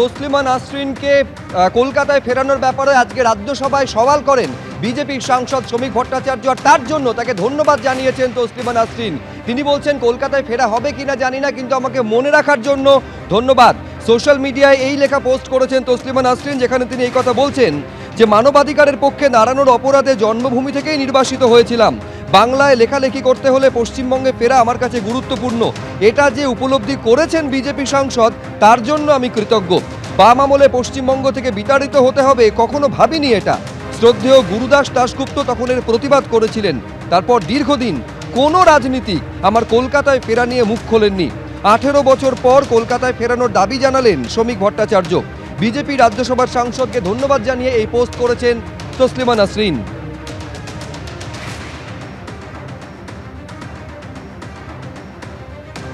তসলিমা নাসরিনকে কলকাতায় ফেরানোর ব্যাপারে আজকে রাজ্যসভায় সওয়াল করেন বিজেপির সাংসদ শ্রমিক ভট্টাচার্য, আর তার জন্য তাকে ধন্যবাদ জানিয়েছেন তসলিমা নাসরিন। তিনি বলছেন, কলকাতায় ফেরা হবে কিনা জানি না, কিন্তু আমাকে মনে রাখার জন্য ধন্যবাদ। সোশ্যাল মিডিয়ায় এই লেখা পোস্ট করেছেন তসলিমা নাসরিন, যেখানে তিনি এই কথা বলছেন যে, মানবাধিকারের পক্ষে দাঁড়ানোর অপরাধে জন্মভূমি থেকেই নির্বাসিত হয়েছিলাম। বাংলায় লেখালেখি করতে হলে পশ্চিমবঙ্গে ফেরা আমার কাছে গুরুত্বপূর্ণ। এটা যে উপলব্ধি করেছেন বিজেপি সাংসদ, তার জন্য আমি কৃতজ্ঞ। বাম আমলে পশ্চিমবঙ্গ থেকে বিতাড়িত হতে হবে, কখনো ভাবিনি এটা। শ্রদ্ধেয় গুরুদাস দাশগুপ্ত তখন এর প্রতিবাদ করেছিলেন। তারপর দীর্ঘদিন কোনো রাজনীতি আমার কলকাতায় ফেরা নিয়ে মুখ খোলেননি। আঠেরো বছর পর কলকাতায় ফেরানোর দাবি জানালেন শ্রমিক ভট্টাচার্য। বিজেপি রাজ্যসভার সাংসদকে ধন্যবাদ জানিয়ে এই পোস্ট করেছেন তসলিমা নাসরিন।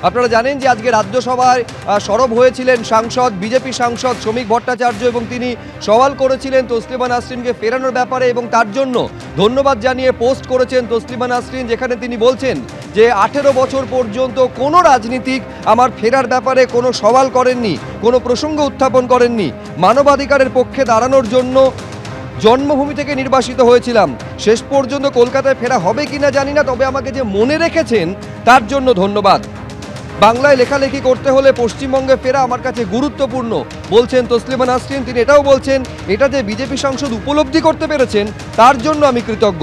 আপনারা জানেন যে আজকে রাজ্যসভায় সরব হয়েছিলেন সাংসদ, বিজেপি সাংসদ শ্রমিক ভট্টাচার্য এবং তিনি সওয়াল করেছিলেন তসলিমা নাসরিনকে ফেরানোর ব্যাপারে এবং তার জন্য ধন্যবাদ জানিয়ে পোস্ট করেছেন তসলিমা নাসরিন, যেখানে তিনি বলছেন যে আঠেরো বছর পর্যন্ত কোনো রাজনীতিক আমার ফেরার ব্যাপারে কোনো সওয়াল করেননি, কোনো প্রসঙ্গ উত্থাপন করেননি। মানবাধিকারের পক্ষে দাঁড়ানোর জন্য জন্মভূমি থেকে নির্বাসিত হয়েছিলাম। শেষ পর্যন্ত কলকাতায় ফেরা হবে কিনা জানি না, তবে আমাকে যে মনে রেখেছেন তার জন্য ধন্যবাদ। বাংলায় লেখালেখি করতে হলে পশ্চিমবঙ্গে ফেরা আমার কাছে গুরুত্বপূর্ণ। বলছেন তসলিমা নাসরিন, তিনি এটাও বলছেন, এটা যে বিজেপি সাংসদ উপলব্ধি করতে পেরেছেন, তার জন্য আমি কৃতজ্ঞ।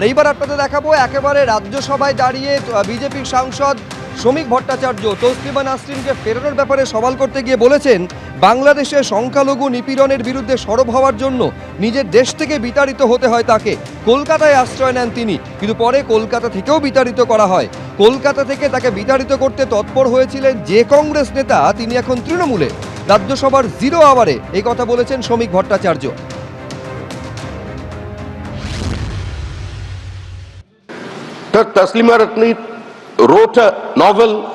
আর এইবার আপনাদের দেখাবো, একেবারে রাজ্যসভায় দাঁড়িয়ে বিজেপির সাংসদ শ্রমিক ভট্টাচার্য তসলিমা নাসরিনকে ফেরানোর ব্যাপারে সওয়াল করতে গিয়ে বলেছেন, বাংলাদেশে সংখ্যালঘু নিপীড়নের বিরুদ্ধে সরব হওয়ার জন্য নিজের দেশ থেকে বিতাড়িত হতে হয় তাকে। কলকাতায় আশ্রয় নেন তিনি, কিন্তু পরে কলকাতা থেকেও বিতাড়িত করা হয়। কলকাতা থেকে তাকে বিতাড়িত করতে তৎপর হয়েছিলেন যে কংগ্রেস নেতা, তিনি এখন তৃণমূলে। রাজ্যসভার জিরো আওয়ারে এই কথা বলেছেন শ্রমিক Bhattacharya. Dr. Taslima Ratni wrote a novel,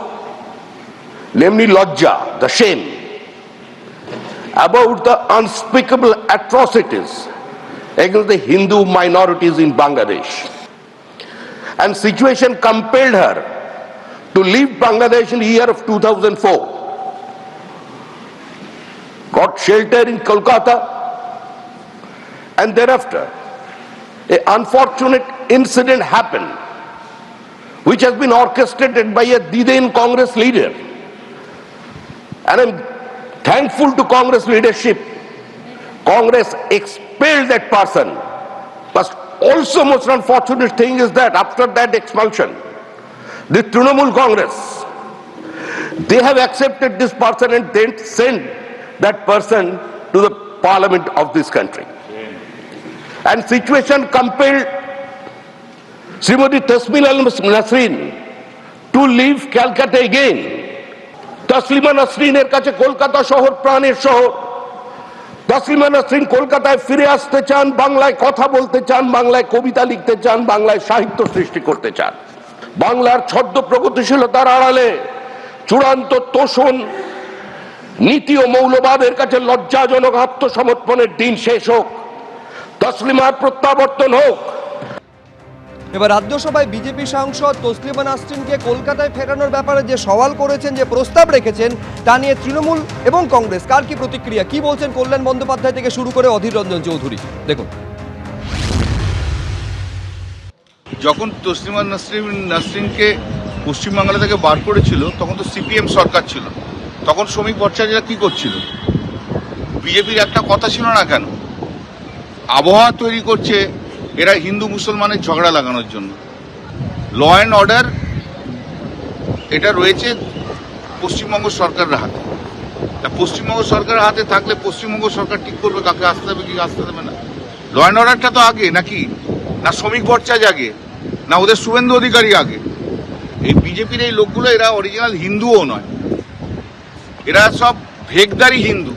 namely Lodja, The Shame, about the unspeakable atrocities against the Hindu minorities in Bangladesh. And situation compelled her to leave Bangladesh in the year of 2004. Got shelter in Kolkata and thereafter a unfortunate incident happened which has been orchestrated by a Diden Congress leader. And I'm thankful to Congress leadership. Congress expelled that person. But also most unfortunate thing is that after that expulsion, the Trinamool Congress, they have accepted this person and then sent that person to the parliament of this country. And situation compelled Srimati Tasmil Al Nasrin to leave Calcutta again. তসলিমা নাসরিনের কাছে কলকাতা শহর, প্রাণের শহর। তসলিমা নাসরিন কলকাতায় ফিরে আসতে চান, বাংলায় কথা বলতে চান, বাংলায় কবিতা লিখতে চান, বাংলায় সাহিত্য সৃষ্টি করতে চান। বাংলার ছদ্ম প্রগতিশীলতার আড়ালে চূড়ান্ত তোষণ, নীতি ও মৌলবাদের কাছে লজ্জাজনক আত্মসমর্পণের দিন শেষ হোক। তসলিমার প্রত্যাবর্তন হোক। এবার রাজ্যসভায় বিজেপি সাংসদ তসলিমা নাসরিনকে কলকাতায় ফেরানোর ব্যাপারে যে সওয়াল করেছেন, যে প্রস্তাব রেখেছেন, তা নিয়ে তৃণমূল এবং কংগ্রেস কার কি প্রতিক্রিয়া? কি বলছেন কল্যাণ বন্দ্যোপাধ্যায় থেকে শুরু করে অধীর রঞ্জন চৌধুরী? দেখুন। যখন তসলিমা নাসরিন, নাসরিনকে পশ্চিমবাংলা থেকে বার করেছিল, তখন তো সিপিএম সরকার ছিল। তখন শ্রমিক ভট্টাচার্যরা কি করছিল? বিজেপির একটা কথা ছিল না কেন? আবহাওয়া তৈরি করছে এরা হিন্দু মুসলমানের ঝগড়া লাগানোর জন্য। ল অ্যান্ড অর্ডার এটা রয়েছে পশ্চিমবঙ্গ সরকারের হাতে। তা পশ্চিমবঙ্গ সরকারের হাতে থাকলে পশ্চিমবঙ্গ সরকার ঠিক করবে, কাকে আসতে দেবে কি আসতে দেবে না? ল অ্যান্ড অর্ডারটা তো আগে, নাকি? না শ্রমিক ভট্টাচার্য আগে, না ওদের শুভেন্দু অধিকারী আগে। এই বিজেপির এই লোকগুলো এরা অরিজিনাল হিন্দুও নয়। এরা সব ভেগদারি হিন্দু।